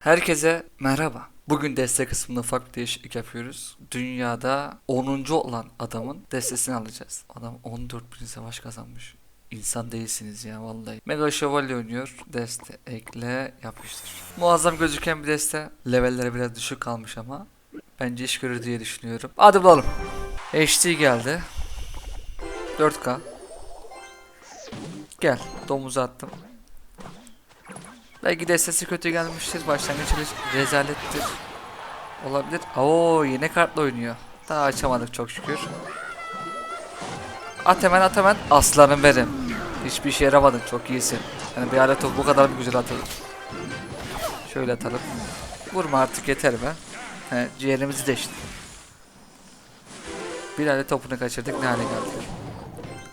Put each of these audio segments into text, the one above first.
Herkese merhaba. Bugün deste kısmında ufak bir değişiklik yapıyoruz. Dünyada 10. olan adamın destesini alacağız. Adam 14 bin savaş kazanmış. İnsan değilsiniz ya vallahi. Mega Şövalye oynuyor. Deste ekle yapıştır. Muazzam gözüken bir deste. Levelleri biraz düşük kalmış ama. Bence iş görür diye düşünüyorum. Hadi bulalım. HD geldi. 4K. Gel. Domuzu attım. Belki de sesi kötü gelmiştir. Başlangıç re- rezalettir. Olabilir. Oo yine kartla oynuyor. Daha açamadık çok şükür. At hemen at hemen. Aslanım benim. Hiçbir işe yaramadın. Çok iyisin. Yani bir alet bu kadar mı güzel atılır? Şöyle atalım. Vurma artık yeter be. He, ciğerimizi deşti. Bir alet topunu kaçırdık ne hale geldik.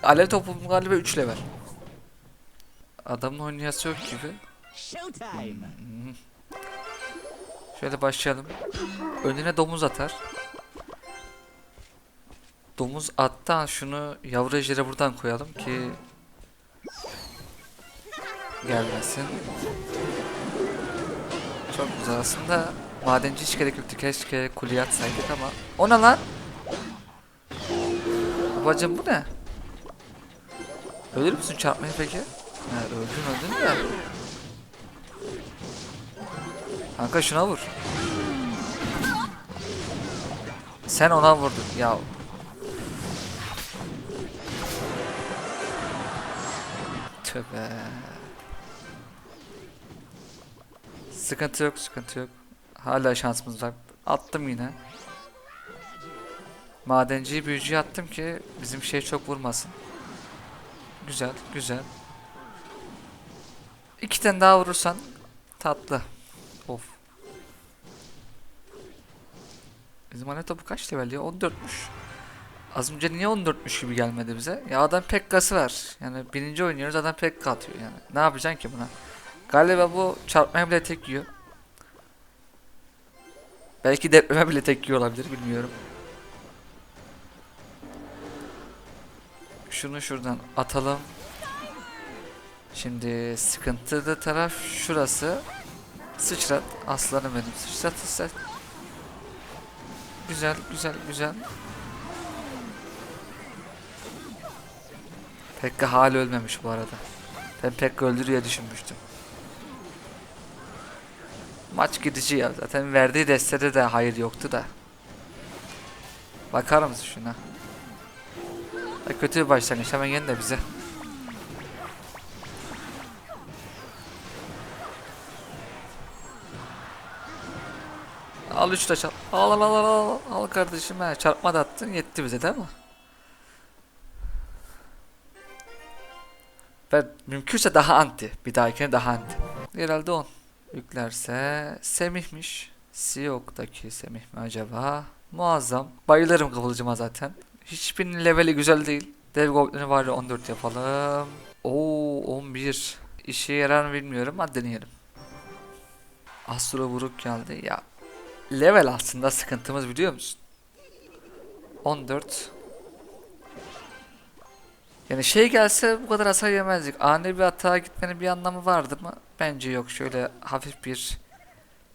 Alet topu galiba 3 level. Adamın oynayası yok gibi. Showtime! Şöyle başlayalım. Önüne domuz atar. Domuz attan şunu yavru ejderi buradan koyalım ki gelmesin. Çok güzel aslında. Madenci hiç gerek yoktu. Keşke kuleye atsaydık ama. O ne lan? Babacım bu ne? Ölür müsün çarpmaya peki? Ha, öldün öldün de. Kanka şuna vur. Sen ona vurdun ya. Tövbe. Sıkıntı yok, sıkıntı yok. Hala şansımız var. Attım yine. Madenciyi büyücüye attım ki bizim şey çok vurmasın. Güzel, güzel. İki tane daha vurursan tatlı. Bizim ana topu kaç level ya? 14'müş. Az önce niye 14'müş gibi gelmedi bize? Ya adam Pekka'sı var. Yani birinci oynuyoruz adam Pekka atıyor yani. Ne yapacaksın ki buna? Galiba bu çarpmaya bile tek yiyor. Belki depreme bile tek yiyor olabilir bilmiyorum. Şunu şuradan atalım. Şimdi sıkıntılı taraf şurası. Sıçrat aslanım benim. Sıçrat sıçrat. Güzel güzel güzel. Pekka hala ölmemiş bu arada. Ben Pekka öldür diye düşünmüştüm. Maç gidici ya. Zaten verdiği destede de hayır yoktu da. Bakar mısın şuna? Kötü bir başlangıç. Hemen yeni de bize. Al üç taş al. Al al al al al. Kardeşim ha. Çarpma da attın yetti bize değil mi? Ben mümkünse daha anti. Bir dahakine daha anti. Herhalde 10. Yüklerse Semih'miş. Siyok'taki Semih mi acaba? Muazzam. Bayılırım kıvılcıma zaten. Hiçbirinin leveli güzel değil. Dev Goblin'i var ya 14 yapalım. Oo 11. İşe yarar mı bilmiyorum. Hadi deneyelim. Astro Vuruk geldi. Ya level aslında sıkıntımız biliyor musun? 14 yani şey gelse bu kadar hasar yemezdik. Ani bir hata gitmenin bir anlamı vardı mı? Bence yok. Şöyle hafif bir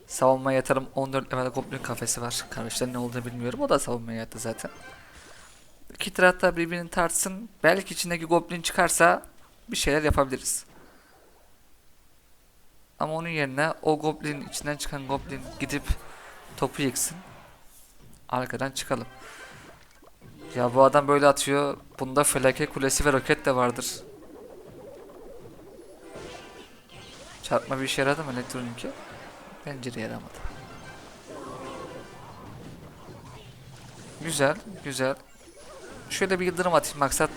savunma yatarım. 14 level goblin kafesi var. Kardeşler ne olduğunu bilmiyorum. O da savunmaya yattı zaten. İki tarafta birbirini tartsın. Belki içindeki goblin çıkarsa bir şeyler yapabiliriz. Ama onun yerine o goblin içinden çıkan goblin gidip topu yıksın. Arkadan çıkalım. Ya bu adam böyle atıyor. Bunda felaket kulesi ve roket de vardır. Çarpma bir işe yaradı mı elektronik? Bence de yaramadı. Güzel, güzel. Şöyle bir yıldırım atayım maksat.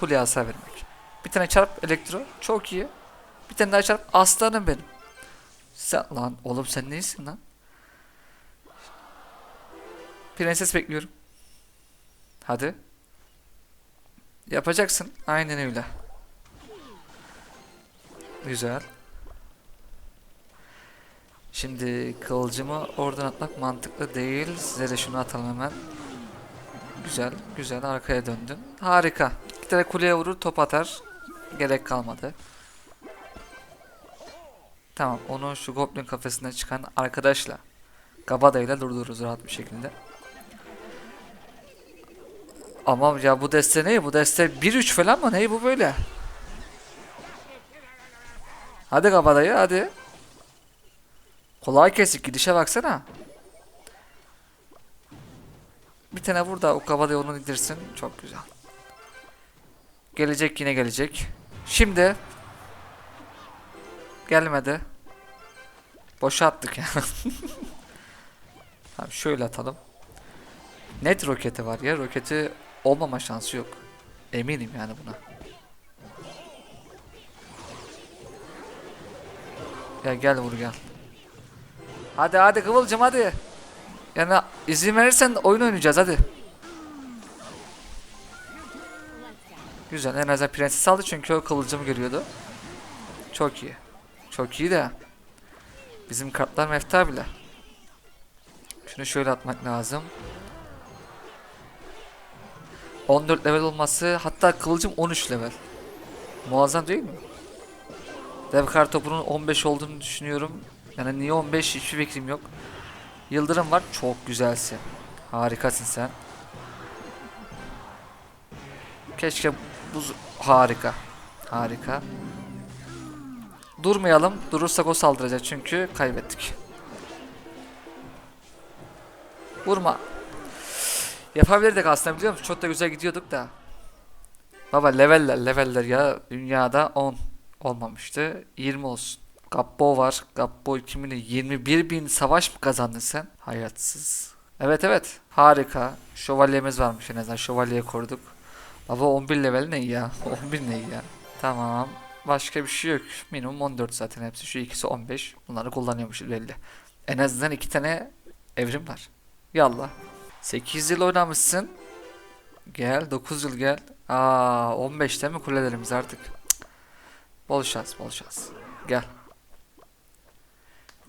Kuleye hasar vermek. Bir tane çarp elektro. Çok iyi. Bir tane daha çarp. Aslanım benim. Sen lan oğlum sen neysin lan? Prenses bekliyorum. Hadi. Yapacaksın. Aynen öyle. Güzel. Şimdi kılıcımı oradan atmak mantıklı değil. Size de şunu atalım hemen. Güzel, güzel. Arkaya döndün. Harika. Bir tane kuleye vurur, top atar. Gerek kalmadı. Tamam onu şu goblin kafesinden çıkan arkadaşla Gabada ile durdururuz rahat bir şekilde. Ama ya bu deste ne? Bu deste 1-3 falan mı? Ne bu böyle? Hadi Gabada'yı hadi. Kolay kesik gidişe baksana. Bir tane burada o Gabada'yı onu indirsin. Çok güzel. Gelecek yine gelecek. Şimdi gelmedi. Boşa attık ya. tamam şöyle atalım. Net roketi var ya. Roketi olmama şansı yok. Eminim yani buna. Ya gel vur gel. Hadi hadi Kıvılcım hadi. Yani izin verirsen oyun oynayacağız hadi. Güzel en azından prenses aldı çünkü o kıvılcımı görüyordu. Çok iyi. Çok iyi de. Bizim kartlar mefta bile. Şunu şöyle atmak lazım. 14 level olması hatta kılıcım 13 level. Muazzam değil mi? Dev kar topunun 15 olduğunu düşünüyorum. Yani niye 15 hiçbir fikrim yok. Yıldırım var. Çok güzelsin. Harikasın sen. Keşke buz harika. Harika. Durmayalım. Durursak o saldıracak çünkü kaybettik. Vurma. Yapabilirdik aslında biliyor musun? Çok da güzel gidiyorduk da. Baba leveller leveller ya dünyada 10 olmamıştı. 20 olsun. Gabbo var. Gabbo 2021 bin savaş mı kazandın sen? Hayatsız. Evet evet. Harika. Şövalyemiz varmış en azından. Şövalyeyi koruduk. Baba 11 level ne ya? 11 ne ya? Tamam. Başka bir şey yok. Minimum 14 zaten hepsi. Şu ikisi 15. Bunları kullanıyormuşuz belli. En azından iki tane evrim var. Yallah. 8 yıl oynamışsın. Gel 9 yıl gel. Aa 15'te mi kulelerimiz artık? Cık. Bol. Gel.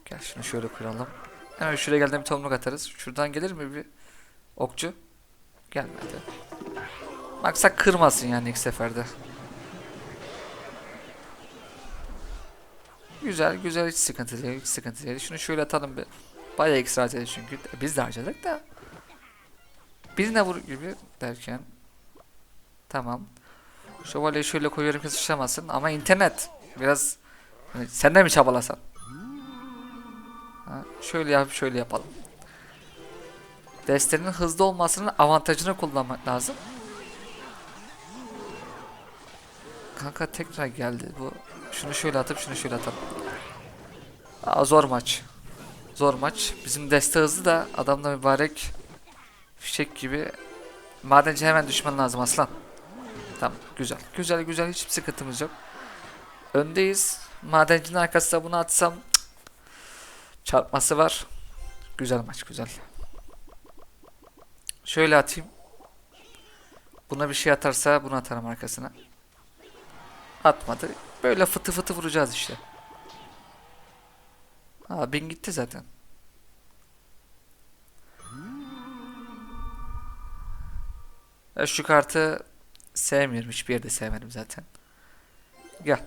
Gel şunu şöyle kuralım. Hemen şuraya geldiğinde bir tomruk atarız. Şuradan gelir mi bir okçu? Gelmedi. Maksat kırmasın yani ilk seferde. Güzel güzel hiç sıkıntı değil hiç sıkıntı değil. Şunu şöyle atalım bir. Bayağı ekstra harcadık çünkü. Biz de harcadık da. Birine vur gibi derken. Tamam. Şövalyeyi şöyle koyuyorum ki sıçramasın ama internet biraz hani sen de mi çabalasan? Ha, şöyle yap şöyle yapalım. Destenin hızlı olmasının avantajını kullanmak lazım. Kanka tekrar geldi bu. Şunu şöyle atıp şunu şöyle atalım. Aa, zor maç. Zor maç. Bizim deste hızlı da adamda mübarek fişek gibi. Madenci hemen düşman lazım aslan. Tamam güzel. Güzel güzel hiçbir sıkıntımız yok. Öndeyiz. Madencinin arkasına bunu atsam çarpması var. Güzel maç güzel. Şöyle atayım. Buna bir şey atarsa bunu atarım arkasına. Atmadı. Böyle fıtı fıtı vuracağız işte. Ha bin gitti zaten. Şu kartı sevmiyorum. Hiçbir yerde sevmedim zaten. Gel.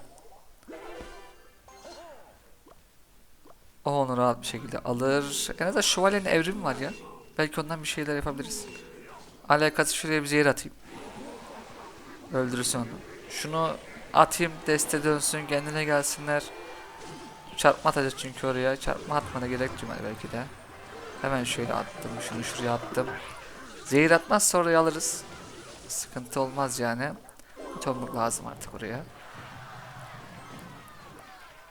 O onu rahat bir şekilde alır. En azından şövalyenin evrimi var ya. Belki ondan bir şeyler yapabiliriz. Alakası şuraya bir zehir atayım. Öldürürsün onu. Şunu atayım deste dönsün kendine gelsinler. Çarpma atacak çünkü oraya. Çarpma atmana gerek duymadı belki de. Hemen şöyle attım. Şunu şuraya attım. Zehir atmazsa oraya alırız. Sıkıntı olmaz yani. Tomruk lazım artık oraya.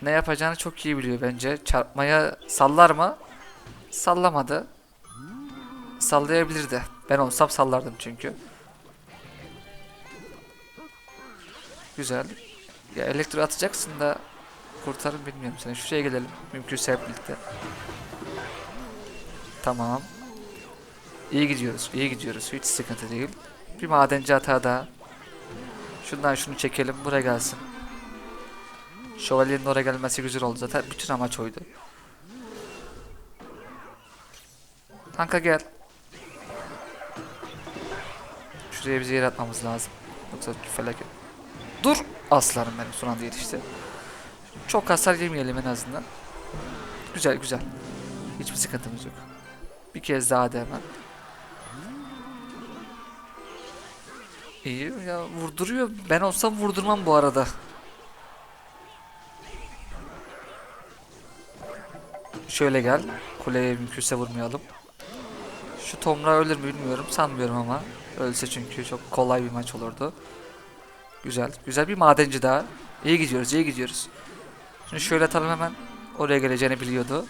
Ne yapacağını çok iyi biliyor bence. Çarpmaya sallar mı? Sallamadı. Sallayabilirdi. Ben olsam sallardım çünkü. Güzel. Ya elektro atacaksın da kurtarın bilmiyorum seni. Şuraya gelelim. Mümkünse hep birlikte. Tamam. İyi gidiyoruz. iyi gidiyoruz. Hiç sıkıntı değil. Bir madenci hata daha. Şundan şunu çekelim. Buraya gelsin. Şövalyenin oraya gelmesi güzel oldu zaten. Bütün amaç oydu. Kanka gel. Şuraya bizi yer atmamız lazım. Yoksa felaket. Dur! Aslanım benim son anda yetişti. Çok hasar yemeyelim en azından. Güzel güzel. Hiçbir sıkıntımız yok. Bir kez daha da hemen. İyi ya vurduruyor. Ben olsam vurdurmam bu arada. Şöyle gel. Kuleye mümkünse vurmayalım. Şu Tomra ölür mü bilmiyorum. Sanmıyorum ama. Ölse çünkü çok kolay bir maç olurdu. Güzel. Güzel bir madenci daha. İyi gidiyoruz, iyi gidiyoruz. Şimdi şöyle atalım hemen. Oraya geleceğini biliyordu.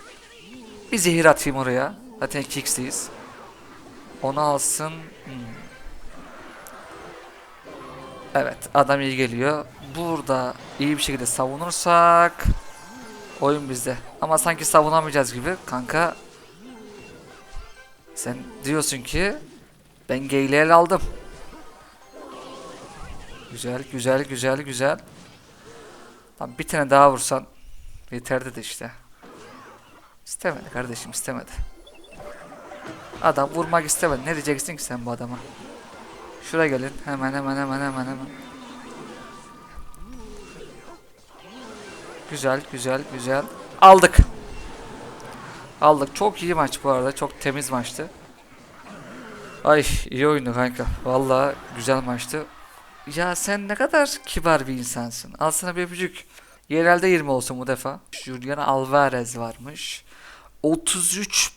Bir zehir atayım oraya. Zaten 2x'teyiz. Onu alsın. Hmm. Evet, adam iyi geliyor. Burada iyi bir şekilde savunursak oyun bizde. Ama sanki savunamayacağız gibi. Kanka sen diyorsun ki ben el aldım. Güzel, güzel, güzel, güzel. Tam bir tane daha vursan yeterdi de işte. İstemedi kardeşim istemedi. Adam vurmak istemedi. Ne diyeceksin ki sen bu adama? Şuraya gelin. Hemen hemen hemen hemen hemen. Güzel güzel güzel. Aldık. Aldık. Çok iyi maç bu arada. Çok temiz maçtı. Ay iyi oyundu kanka. Vallahi güzel maçtı. Ya sen ne kadar kibar bir insansın. Al sana bir öpücük. Yerelde 20 olsun bu defa. Julian Alvarez varmış. 33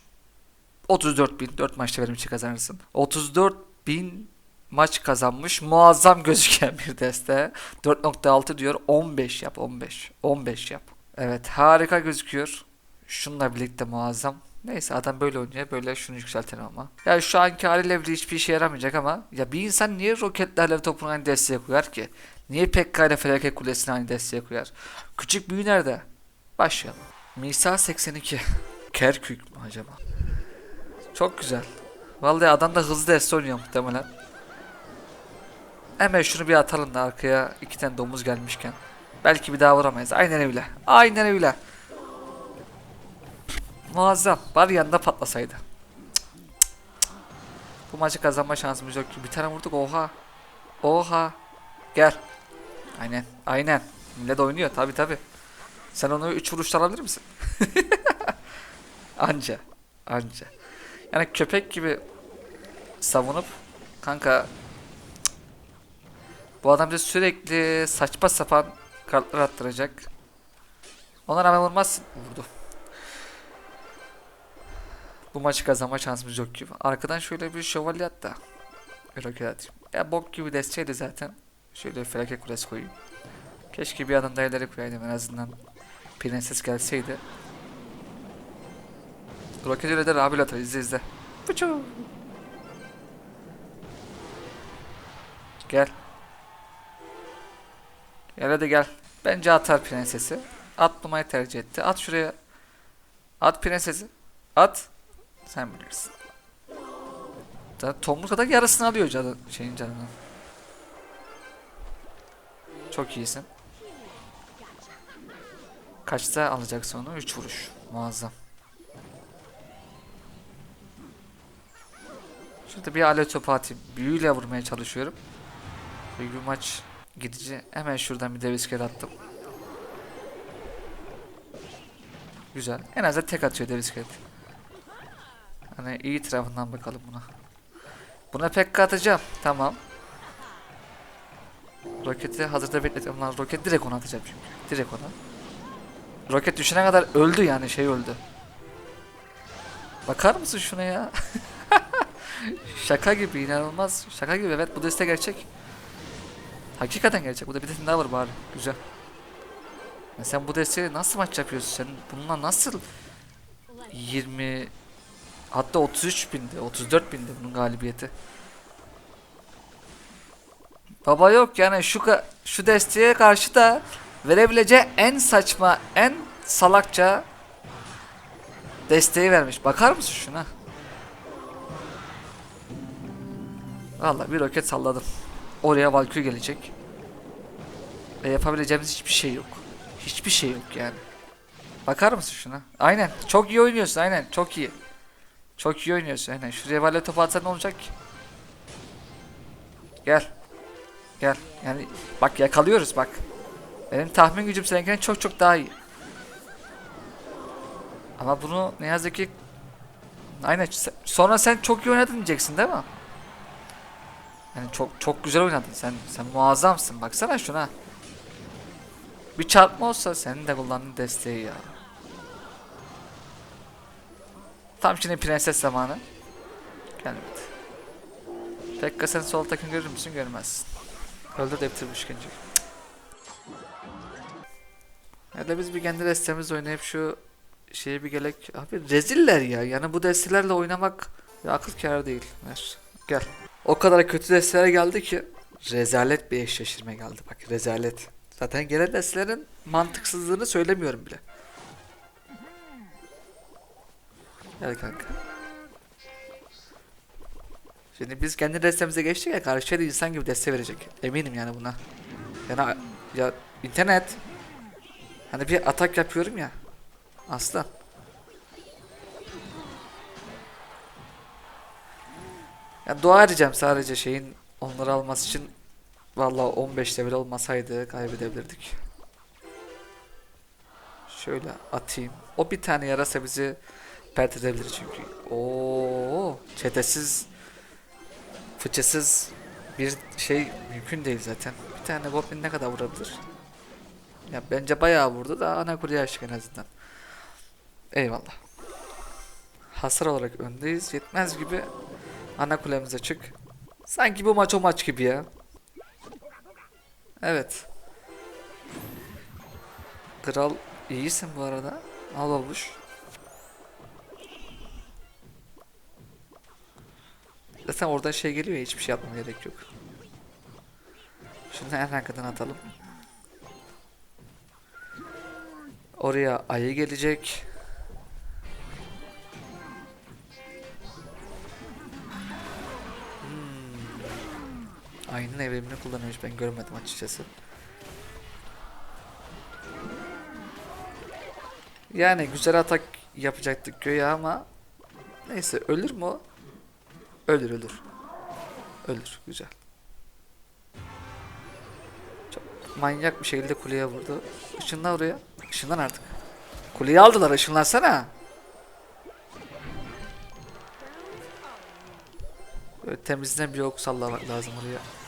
34 bin 4 maçta benim için kazanırsın. 34 bin maç kazanmış. Muazzam gözüken bir deste. 4.6 diyor. 15 yap 15. 15 yap. Evet harika gözüküyor. Şununla birlikte muazzam. Neyse adam böyle oynuyor. Böyle şunu yükseltelim ama. Ya şu anki haliyle bile hiçbir işe yaramayacak ama. Ya bir insan niye roketlerle topunu aynı desteğe koyar ki? Niye Pekka ile Felaket Kulesi'ni aynı desteğe koyar? Küçük büyü nerede? Başlayalım. Misa 82. Kerkük mü acaba? Çok güzel. Vallahi adam da hızlı deste oynuyor muhtemelen. Hemen şunu bir atalım da arkaya iki tane domuz gelmişken. Belki bir daha vuramayız. Aynen öyle. Aynen öyle. Muazzam. Bari yanında patlasaydı. Bu maçı kazanma şansımız yok ki. Bir tane vurduk. Oha. Oha. Gel. Aynen. Aynen. Millet oynuyor. Tabi tabi. Sen onu 3 vuruşta alabilir misin? anca. Anca. Yani köpek gibi savunup kanka. Bu adam bize sürekli saçma sapan kartlar attıracak. Ona rağmen vurmazsın. Vurdu. Bu maçı kazanma şansımız yok gibi. Arkadan şöyle bir şövalye at da. Roket atayım. Ya bok gibi desteydi zaten. Şöyle felaket kulesi koyayım. Keşke bir adım daha ileri koyaydım en azından. Prenses gelseydi. Roket öyle der abi atar izle izle. Fıçı. Gel. Gel hadi gel. Bence atar prensesi. Atlamayı tercih etti. At şuraya. At prensesi. At. Sen bilirsin. Da Tomruk kadar yarısını alıyor canı, şeyin canını. Çok iyisin. Kaçta alacaksın onu? 3 vuruş. Muazzam. Şurada bir alet topu atayım. Büyüyle vurmaya çalışıyorum. Bir maç gidici. Hemen şuradan bir dev iskelet attım. Güzel. En azından tek atıyor dev iskelet. Hani iyi tarafından bakalım buna. Buna pek atacağım. Tamam. Roketi hazırda bekletiyorum lan. Roket direkt ona atacağım çünkü. Direkt ona. Roket düşene kadar öldü yani şey öldü. Bakar mısın şuna ya? Şaka gibi inanılmaz. Şaka gibi evet bu deste gerçek. Hakikaten gerçek. Bu da bir tane daha var bari. Güzel. Ya sen bu desteği nasıl maç yapıyorsun? Sen bununla nasıl 20 hatta 33 bindi, 34 bindi bunun galibiyeti. Baba yok yani şu şu desteğe karşı da verebileceği en saçma, en salakça desteği vermiş. Bakar mısın şuna? Vallahi bir roket salladım. Oraya Valkyrie gelecek. Ve yapabileceğimiz hiçbir şey yok. Hiçbir şey yok yani. Bakar mısın şuna? Aynen. Çok iyi oynuyorsun aynen. Çok iyi. Çok iyi oynuyorsun aynen. Şuraya valle topu atsan ne olacak ki? Gel. Gel. Yani bak yakalıyoruz bak. Benim tahmin gücüm seninkinden çok çok daha iyi. Ama bunu ne yazık ki Aynen. Sonra sen çok iyi oynadın diyeceksin değil mi? Yani çok çok güzel oynadın. Sen sen muazzamsın. Baksana şuna. Bir çarpma olsa senin de kullandığın desteği ya. Tam şimdi prenses zamanı. Gelmedi. Pekka sen sol takım görür müsün? Görmezsin. Öldür de bitir bu işkenceyi. Ya da biz bir kendi destemiz oynayıp şu şeye bir gelek. Abi reziller ya. Yani bu destelerle oynamak ya akıl kârı değil. Ver. Gel. O kadar kötü desteler geldi ki rezalet bir eşleştirme geldi. Bak rezalet. Zaten gelen destelerin mantıksızlığını söylemiyorum bile. Gel kanka. Şimdi biz kendi destemize geçtik ya karşıya da insan gibi deste verecek. Eminim yani buna. Yani ya internet. Hani bir atak yapıyorum ya. Aslan. Ya dua edeceğim sadece şeyin onları alması için. Vallahi 15 level olmasaydı kaybedebilirdik. Şöyle atayım. O bir tane yarasa bizi pert edebilir çünkü. Oo, çetesiz, fıçısız bir şey mümkün değil zaten. Bir tane goblin ne kadar vurabilir? Ya bence bayağı vurdu da ana kuleye açtık en azından. Eyvallah. Hasar olarak öndeyiz. Yetmez gibi ana kulemize çık. Sanki bu maç o maç gibi ya. Evet. Kral iyisin bu arada. Al olmuş. Zaten oradan şey geliyor ya hiçbir şey yapmama gerek yok. Şimdi en arkadan atalım. Oraya ayı gelecek. Ayının evrimini kullanıyormuş ben görmedim açıkçası. Yani güzel atak yapacaktık göğe ama neyse ölür mü o? Ölür ölür. Ölür güzel. Çok manyak bir şekilde kuleye vurdu. Işınla oraya. Işınlan artık. Kuleyi aldılar ışınlansana. Böyle temizden bir ok sallamak lazım oraya.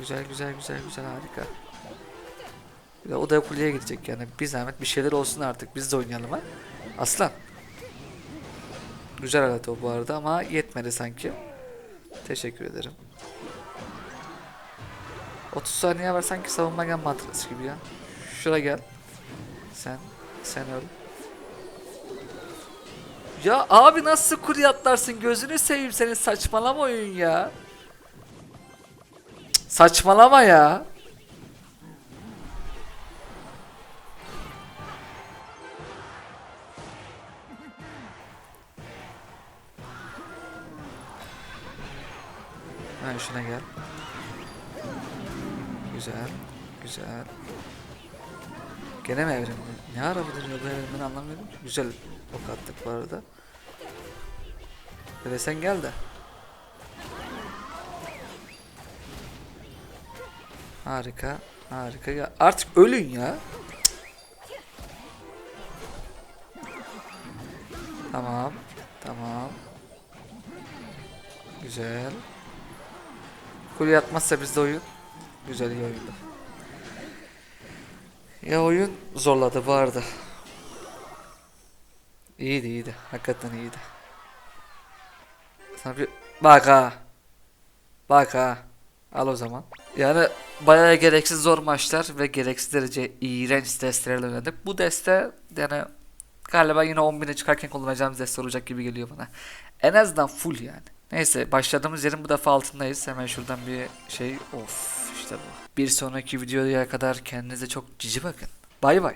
Güzel güzel güzel güzel harika. Bir de o da kuleye gidecek yani. Bir zahmet bir şeyler olsun artık. Biz de oynayalım ha. Aslan. Güzel alet o bu arada ama yetmedi sanki. Teşekkür ederim. 30 saniye var sanki savunma gel mantıklısı gibi ya. Şuraya gel. Sen, sen öl. Ya abi nasıl kurye atlarsın gözünü seveyim senin saçmalama oyun ya. Saçmalama ya. Ha şuna gel. Güzel. Güzel. Gene mi evrim? Ne ara bu dönüyor ben anlamıyorum. Güzel ok attık bu arada. Böyle sen gel de. Harika. Harika. Ya artık ölün ya. Tamam. Tamam. Güzel. Kule yatmazsa bizde oyun. Güzel iyi oyundu. Ya oyun zorladı arada. İyiydi iyiydi. Hakikaten iyiydi. Sana bir bak ha. Bak ha. Al o zaman. Yani bayağı gereksiz zor maçlar ve gereksiz derece iğrenç destelerle oynadık. Bu deste yani galiba yine 10.000'e çıkarken kullanacağımız deste olacak gibi geliyor bana. En azından full yani. Neyse başladığımız yerin bu defa altındayız. Hemen şuradan bir şey of işte bu. Bir sonraki videoya kadar kendinize çok cici bakın. Bay bay.